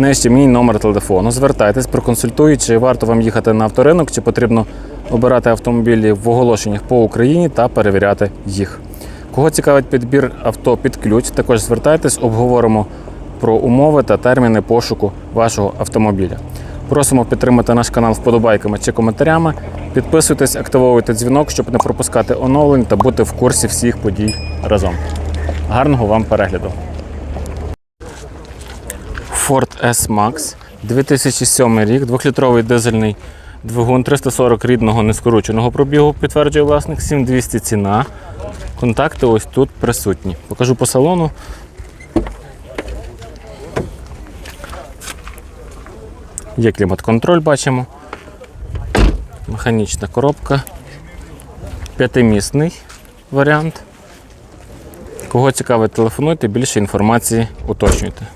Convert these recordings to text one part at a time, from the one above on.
Нижче мій номер телефону. Звертайтесь, проконсультую, чи варто вам їхати на авторинок, чи потрібно обирати автомобілі в оголошеннях по Україні та перевіряти їх. Кого цікавить підбір авто під ключ, також звертайтесь, обговоримо про умови та терміни пошуку вашого автомобіля. Просимо підтримати наш канал вподобайками чи коментарями. Підписуйтесь, активовуйте дзвінок, щоб не пропускати оновлень та бути в курсі всіх подій разом. Гарного вам перегляду! Ford S-Max 2007 рік, 2-літровий дизельний двигун 340 рідного нескороченого пробігу, підтверджує власник, 7200 ціна. Контакти ось тут присутні. Покажу по салону. Є клімат-контроль, бачимо. Механічна коробка. П'ятимісний варіант. Кого цікавить, телефонуйте, більше інформації уточнюйте.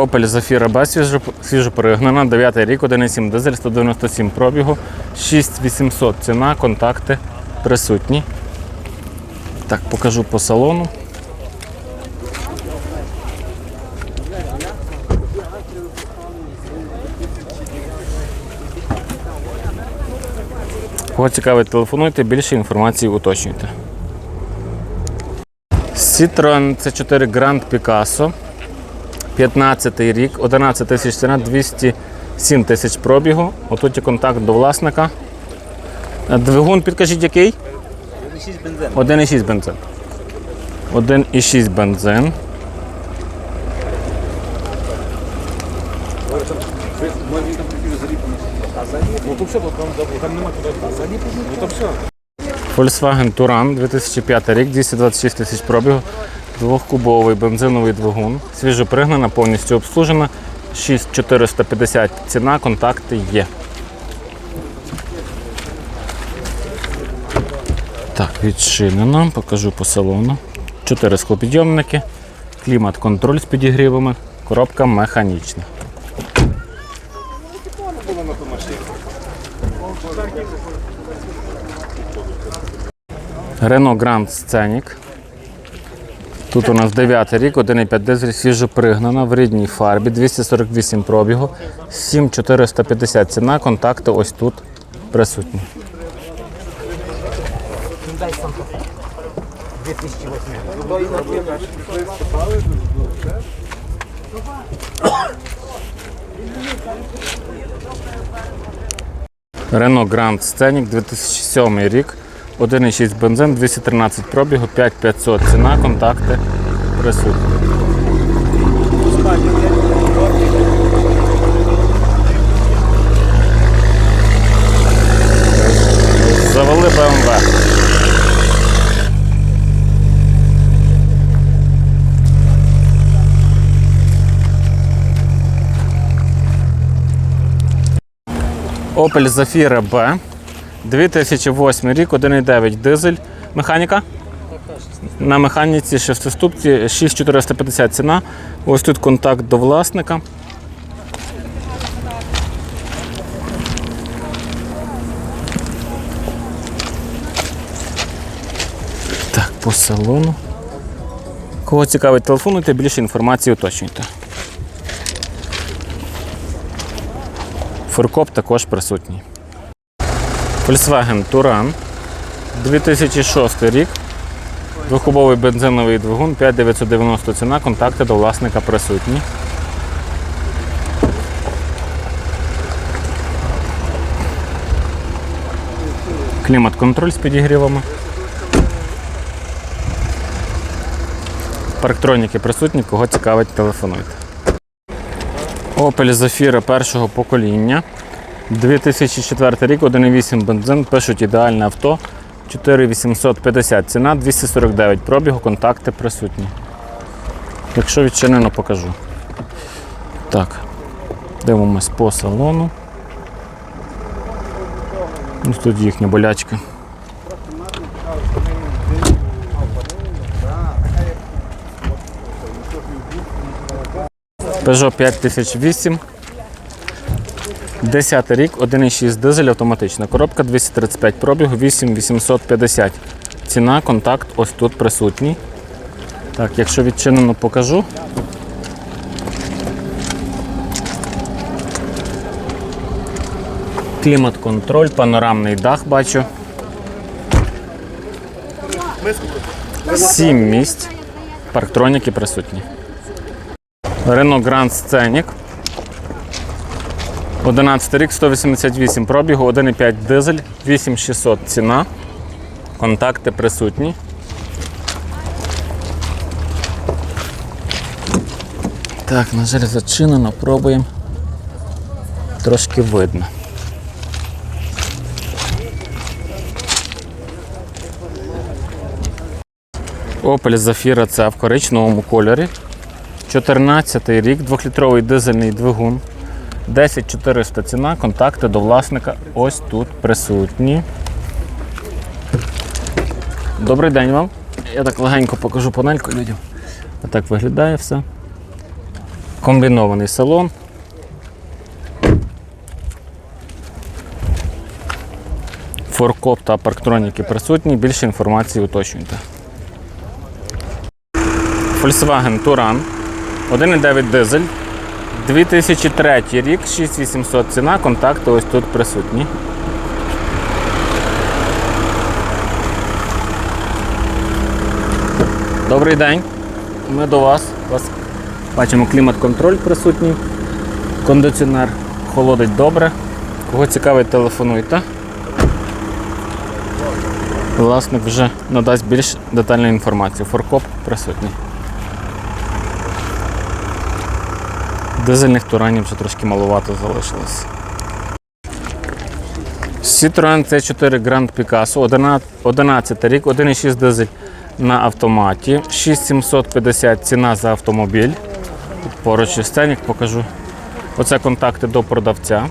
Opel Zafira B свіжо, свіжо перегнана, 9 рік, 1,7 дизель, 197 пробігу, 6800 ціна, контакти присутні. Так, покажу по салону. Кого цікавить, телефонуйте, більше інформації уточнюйте. Citroen C4 Grand Picasso. 15 рік, 11 тисяч ціна, 207 тисяч пробігу. Отут є контакт до власника. Двигун, підкажіть, який? 1,6 бензин. 1,6 бензин. Volkswagen Touran 2005 рік, 226 тисяч пробігу, двохкубовий бензиновий двигун, свіжо пригнана, повністю обслужена, 6450 ціна, контакти є. Так, відчинено, покажу по салону. Чотири склопідйомники, клімат-контроль з підігрівами, коробка механічна. Renault Grand Scenic. Тут у нас 9 рік, 1,5 дизель, свіжо пригнана в рідній фарбі, 248 пробігу, 7450 ціна, контакти ось тут присутні. Hyundai Santa Fe. 2008. Renault Grand Scenic 2007 рік, 1,6 бензин, 213 пробігу, 5500 ціна, контакти присутні. Завели BMW. Opel Zafira B. 2008 рік, 1,9 дизель. Механіка? На механіці шестиступці 6450 ціна. Ось тут контакт до власника. Так, по салону. Кого цікавить, телефонуйте, більше інформації уточнюйте. Фуркоп також присутній. Volkswagen Touran 2006 рік. Двохкубовий бензиновий двигун 5990 ціна, контакти до власника присутні. Клімат-контроль з підігрівами. Парктроніки присутні, кого цікавить, телефонуйте. Opel Zafira першого покоління. 2004 рік, 1,8 бензин, пишуть ідеальне авто. 4850 ціна, 249 пробігу, контакти присутні. Якщо відчинено, покажу. Так, дивимось по салону. Ось Тут їхня болячка. Peugeot 5008. 10 рік, 1,6 дизель, автоматична коробка, 235 пробігу, 8850. Ціна, контакт ось тут присутній. Так, якщо відчинено, покажу. Клімат-контроль, панорамний дах бачу. Сім місць. Парктроніки присутні. Renault Grand Scenic. 11 рік, 188 пробігу, 1,5 дизель, 8600 ціна. Контакти присутні. Так, на жаль, зачинено, пробуємо. Трошки видно. Opel Zafira це в коричневому кольорі. 14 рік, 2-літровий дизельний двигун. 10400 ціна, контакти до власника ось тут присутні. Добрий день вам. Я так легенько покажу панельку людям. Отак виглядає все. Комбінований салон. Форкоп та парктроніки присутні. Більше інформації уточнюйте. Volkswagen Touran 1,9 дизель. 2003 рік, 6800 ціна, контакти ось тут присутні. Добрий день. Ми до вас. Вас бачимо клімат-контроль присутній. Кондиціонер холодить добре. Кого цікавить, телефонуйте. Власник вже надасть більш детальну інформацію. Форкоп присутній. Дизельних туранів вже трошки маловато залишилось. Citroen C4 Grand Picasso, 11 11 рік, 1,6 дизель на автоматі, 6750 ціна за автомобіль. Поруч із сценік покажу. Оце контакти до продавця.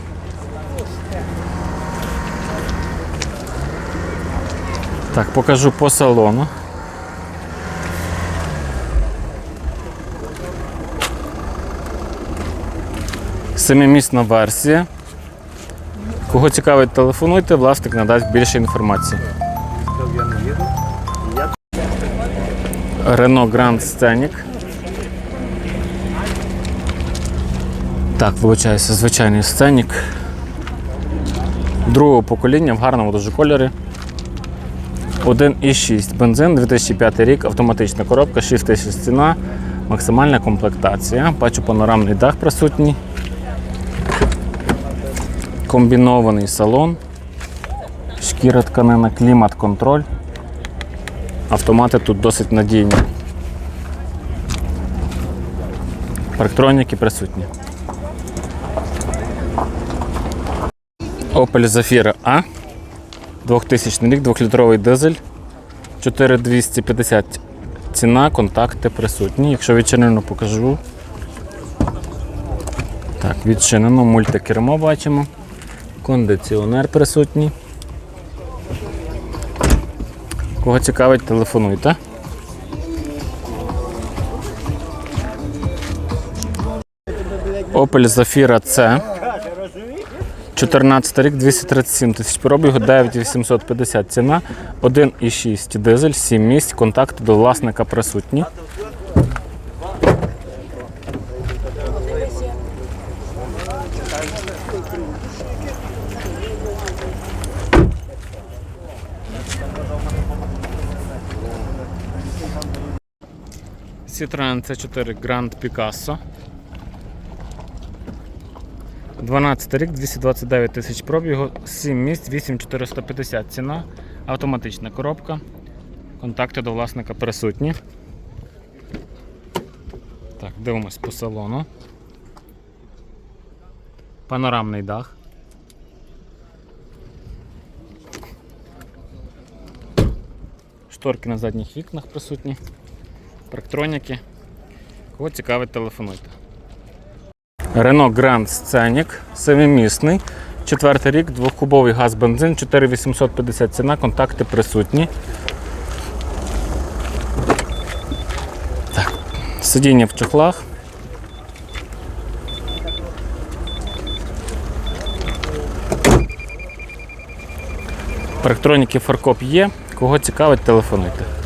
Так, покажу по салону. Семимісна версія. Кого цікавить, телефонуйте, власник надасть більше інформації. Renault Grand Scenic. Так, вибачаюся, звичайний сценік. Другого покоління в гарному дуже кольорі. 1,6 бензин, 2005 рік, автоматична коробка, 6 тисяч ціна, максимальна комплектація. Бачу панорамний дах присутній. Комбінований салон, шкіра тканина, клімат-контроль. Автомати тут досить надійні. Парктроніки присутні. Opel Zafira A. 2000 рік, 2-літровий дизель. 4250 ціна, контакти присутні. Якщо відчинено, покажу. Так, відчинено, мультикермо бачимо. Кондиціонер присутній. Кого цікавить, телефонуйте. Opel Zafira C. 14 рік, 237 тисяч пробігу, 9850 ціна, 1,6 дизель, 7 місць, контакти до власника присутні. Citroen C4 Grand Picasso. 12 рік, 229 тисяч пробігу, 7 місць, 8450 ціна, автоматична коробка. Контакти до власника присутні. Так, дивимось по салону. Панорамний дах. Шторки на задніх вікнах присутні парктроніки. Кого цікавить, телефонуйте. Renault Grand Scenic, семимісний. Четвертий рік, двохкубовий газ бензин, 4850 ціна, контакти присутні. Так, Сидіння в чохлах. Парктроніки Фаркоп є. Кого цікавить, телефонуйте.